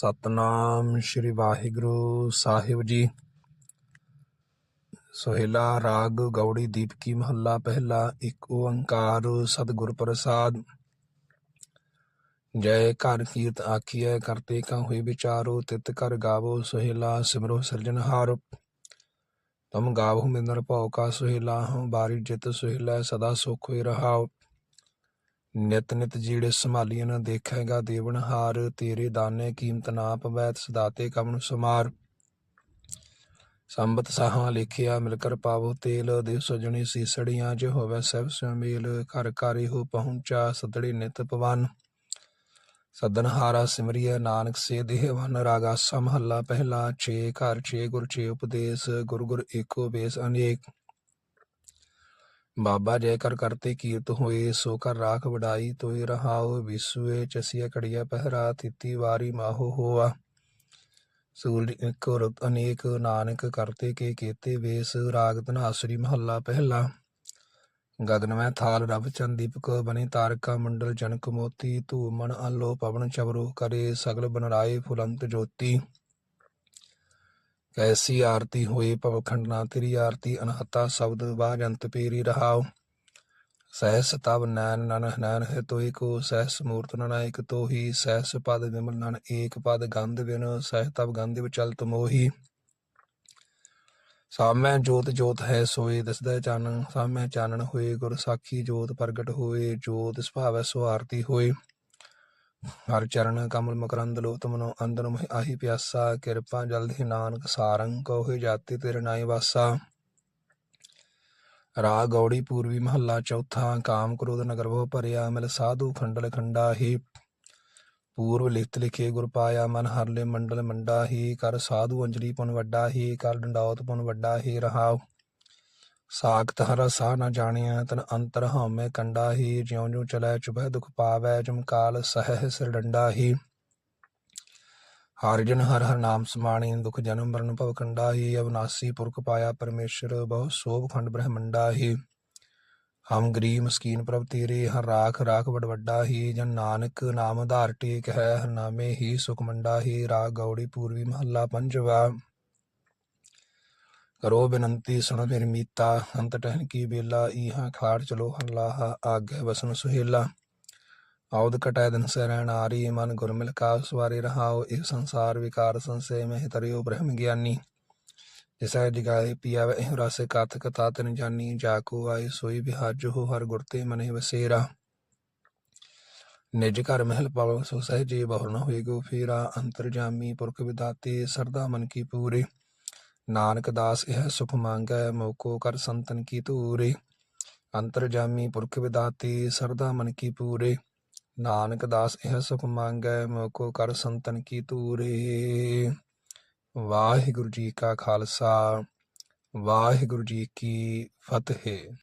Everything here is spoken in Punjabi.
ਸਤਨਾਮ ਸ਼੍ਰੀ ਵਾਹਿਗੁਰੂ ਸਾਹਿਬ ਜੀ। ਸੋਹਿਲਾ, ਰਾਗ, ਗੌੜੀ, ਦੀਪਕੀ, ਮਹੱਲਾ, ਪਹਿਲਾ, ਇੱਕ ਓੰਕਾਰ, ਸਤਿਗੁਰ ਪ੍ਰਸਾਦ। ਜੈ ਘਰ ਕੀਰਤ ਆਖੀਐ ਕਰਤੇ ਕਾ ਹੋਏ ਵਿਚਾਰੋ, ਤਿਤ ਕਰ ਗਾਵੋ, ਸੋਹਿਲਾ, ਸਿਮਰੋ ਸਿਰਜਨਹਾਰ ਤੁਮ ਗਾਵੋ ਮਿੰਦਰ ਭਉ ਕਾ ਸੋਹਿਲਾ, ਹਉ ਬਾਰੀ ਜਿਤ ਸੋਹਿਲਾ, ਸਦਾ ਸੁਖ ਹੋਇ ਰਹਾਓ। ਨਿਤ ਨਿਤ ਜੀੜੇ ਸੰਭਾਲੀਆਂ ਦੇਖੇਗਾ ਦੇਵਨਹਾਰ ਤੇਰੇ ਦਾਨੇ ਕੀਮਤ ਨਾ ਪਵੈ ਸਦਾਤੇ ਦਾਤੇ ਕਮਨ ਸੁਮਾਰ ਸੰਬਤ ਸਾਹਾਂ ਲਿਖਿਆ ਮਿਲ ਕਰ ਪਾਵੋ ਤੇਲ ਦੇ ਸਜਣੀ ਸੀਸੜੀਆਂ, ਜੇ ਹੋਵੇ ਸਭ ਸੁਮੇਲ ਘਰ ਘਰ ਇਹੋ ਪਹੁੰਚਾ, ਸਦੜੀ ਨਿਤ ਪਵਨ ਸਦਨਹਾਰਾ ਸਿਮਰਿਆ ਨਾਨਕ ਸੇ ਦੇਹਵਨ ਰਾਗਾ ਸਮਹੱਲਾ ਪਹਿਲਾ, ਛੇ ਘਰ, ਛੇ ਗੁਰ, ਛੇ ਉਪਦੇਸ਼, ਗੁਰ ਗੁਰ ਏਕੋ ਬੇਸ ਅਨੇਕ। ਬਾਬਾ ਜੈ ਕਰ ਕਰਤੇ ਕੀਰਤ ਹੋਏ, ਸੋ ਕਰ ਰਾਖ ਵਡਾਈ ਤੋਏ ਰਹਾਉ, ਵਿਸੂਏ ਚਸੀਆ ਕੜੀਆ ਪਹਿਰਾ, ਤਿੱਤੀ ਵਾਰੀ ਮਾਹੋ ਹੋਆ। ਸੂਰਜ ਅਨੇਕ ਨਾਨਕ ਕਰਤੇ ਕੇ ਕੀਤੇ ਵੇਸ, ਰਾਗ ਧਨਾਸਰੀ ਮਹੱਲਾ ਪਹਿਲਾ। ਗਗਨ ਮੈਂ ਥਾਲ ਰਵ ਚੰਦ ਦੀਪਕ ਬਨੇ ਤਾਰਕਾ ਮੰਡਲ ਜਨਕ ਮੋਤੀ, ਧੂਮਨ ਅਲੋ ਪਵਨ ਚਵਰੋ ਕਰੇ, ਸਗਲ ਬਨਰਾਏ ਫੁਲੰਤ ਜੋਤੀ। ਕੈਸੀ ਆਰਤੀ ਹੋਏ ਭਵਖੰਡ ਨਾ ਤੇਰੀ ਆਰਤੀ ਅਨਹਤਾ ਸ਼ਬਦ ਬਾਜੰਤ ਪੇਰੀ ਰਹਾਉ। ਸਹਿਸ ਤਬ ਨੈਨ ਨਨ ਨੈਨ ਹੈ ਤੋਈ ਕੋ, ਸਹਿਸ ਮੂਰਤ ਨਨਾਇਕ ਤੋਹੀ, ਸਹਿਸ ਪਦ ਵਿਮਲ ਨਨ ਏਕ ਪਦ ਗੰਧ ਬਿਨ ਸਹਿ ਤਬ ਗੰਧ ਵਿਚਲਤ ਮੋਹੀ। ਸਾਮੈ ਜੋਤ ਜੋਤ ਹੈ ਸੋਏ, ਦਸਦਾ ਚਾਨਣ ਸਾਮੈ ਚਾਨਣ ਹੋਏ, ਗੁਰ ਸਾਖੀ ਜੋਤ ਪ੍ਰਗਟ ਹੋਏ, ਜੋਤ ਸੁਭਾਵੈ ਸੋ ਆਰਤੀ ਹੋਏ। ਹਰ ਚਰਨ ਕਮਲ ਮਕਰੰਦ ਲੋਤ ਮਨੋ ਅੰਦਰ ਮਹਿ ਆਹੀ ਪਿਆਸਾ, ਕਿਰਪਾ ਜਲਦਿ ਨਾਨਕ ਸਾਰੰਗ ਕੋਹਿ ਜਾਤੀ ਤੇਰੇ ਨਾਈ ਵਾਸਾ। ਰਾਗ ਗੌੜੀ ਪੂਰਬੀ ਮਹੱਲਾ ਚੌਥਾ, ਕਾਮ ਕ੍ਰੋਧ ਨਗਰ ਬਹੁ ਭਰਿਆ, ਮਿਲ ਸਾਧੂ ਖੰਡਲ ਖੰਡਾ ਹੀ। ਪੂਰਵ ਲਿਖਤ ਲਿਖੇ ਗੁਰ ਪਾਇਆ, ਮਨ ਹਰਲੇ ਮੰਡਲ ਮੰਡਾ ਹੀ। ਕਰ ਸਾਧੂ ਅੰਜਲੀ ਪੁਨ ਵੱਡਾ ਹੀ, ਕਰ ਡੰਡੌਤ ਪੁਨ ਵੱਡਾ ਹੀ ਰਹਾਉ। ਸਾਖਤ ਹਰ ਸਾਹ ਨਾ ਜਾਣਿਆ ਤਨ ਅੰਤਰ ਹਉਮੈ ਕੰਡਾ ਹੀ ਜਿਉਂ ਜਿਉ ਚਲੈ ਚੁਭੈ ਦੁਖ ਪਾਵੈ, ਜਮ ਕਾਲ ਸਹਿ ਸਿਰ ਡੰਡਾ ਹੀ। ਹਰਿ ਜਨ ਹਰ ਹਰ ਨਾਮ ਸਮਾਣੀ, ਦੁਖ ਜਨਮ ਮਰਨ ਭਵ ਕੰਡਾ ਹੀ, ਅਵਨਾਸੀ ਪੁਰਖ ਪਾਇਆ ਪਰਮੇਸ਼ਰ, ਬਹੁ ਸੋਭ ਖੰਡ ਬ੍ਰਹਮੰਡਾ ਹੀ। ਹਮ ਗਰੀਬ ਮਸਕੀਨ ਪ੍ਰਭ ਤੇਰੇ, ਹਰ ਰਾਖ ਰਾਖ ਵਡ ਵੱਡਾ ਹੀ, ਜਨ ਨਾਨਕ ਨਾਮ ਆਧਾਰ ਟੇਕ ਹੈ, ਹਰ ਨਾਮੇ ਹੀ ਸੁਖ ਮੰਡਾ ਹੀ, ਰਾਗ ਗੌੜੀ ਪੂਰਵੀ ਮਹੱਲਾ ਪੰਜਵਾ। ਕਰੋ ਬੇਨੰਤੀ ਸੁਣ ਮੇਰੀ ਮੀਤਾ ਅੰਤ ਟਹਿਨ ਕੀ ਬੇਲਾ ਇਹਾਂ ਖਾੜ ਚਲੋ ਹਲਾਹ ਆਗੇ ਵਸਨ ਸੁਹੇਲਾ ਆਉਦ ਕਟੈ ਦਿਨ ਸੇ ਰਹਿਣ ਆਰੀ ਮਨ ਗੁਰ ਮਿਲ ਕਾ ਸਵਾਰੇ ਰਹਾਓ ਇਹ ਸੰਸਾਰ ਵਿਕਾਰ ਸੰਸੇ ਮਹਿ ਤਰਿਓ ਬ੍ਰਹਮ ਗਿਆਨੀ ਜਿਸੈ ਜਗਾਏ ਪੀਆ ਇਹ ਰਸ ਕਥ ਕਥਾ ਤਨ ਜਾਨੀ ਜਾ ਕੋ ਆਏ ਸੋਈ ਬਿਹਾਜ ਹੋ ਹਰ ਗੁਰ ਤੇ ਮਨੇ ਵਸੇਰਾ ਨਿਜ ਘਰ ਮਹਿਲ ਪਾਵ ਸੋ ਸਹਜੇ ਬਹੁ ਨ ਹੋਏ ਗੋ ਫੇਰਾ ਅੰਤਰ ਜਾਮੀ ਪੁਰਖ ਵਿਦਾਤੇ ਸਰਦਾ ਮਨ ਕੀ ਪੂਰੇ ਨਾਨਕ ਦਾਸ, ਇਹ ਸੁਖ ਮੰਗੈ, ਮੋਕੋ ਕਰ ਸੰਤਨ ਕੀ ਧੂਰੇ। ਅੰਤਰ ਜਾਮੀ ਪੁਰਖ ਵਿਦਾਤੇ, ਸਰਦਾ ਮਨ ਕੀ ਪੂਰੇ। ਨਾਨਕ ਦਾਸ, ਇਹ ਸੁਖ ਮੰਗੈ, ਮੋਕੋ ਕਰ ਸੰਤਨ ਕੀ ਧੂਰੇ। ਵਾਹਿਗੁਰੂ ਜੀ ਕਾ ਖਾਲਸਾ, ਵਾਹਿਗੁਰੂ ਜੀ ਕੀ ਫਤਿਹ।